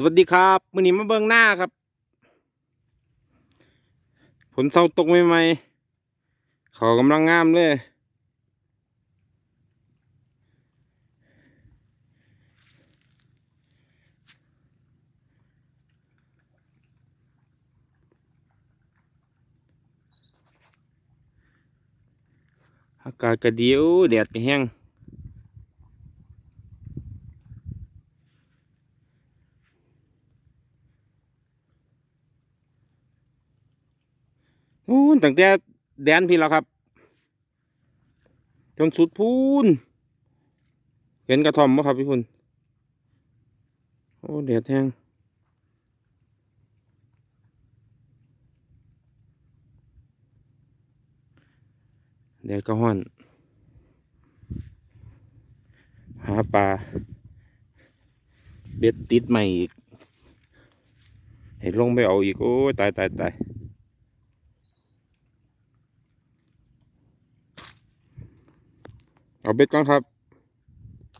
สวัสดีครับมือนี้มาเบิ่งหน้าครับ ผลเศร้าตกใหม่ๆเขากำลังงามเลย อากาศก็ดีโอ้แดดก็แห้ง โอ้ตั้งแต่แดนพี่แล้วครับ จนสุดพูนเห็นกระทอมบ่ครับพี่พุ่นโอ้แดดแห้งแดดก็ห้อน หาปลาเบ็ดติดใหม่อีกให้ลงไปเอาอีก โอ้ยตายตายตาย เอาเบ็ดก่อนครับ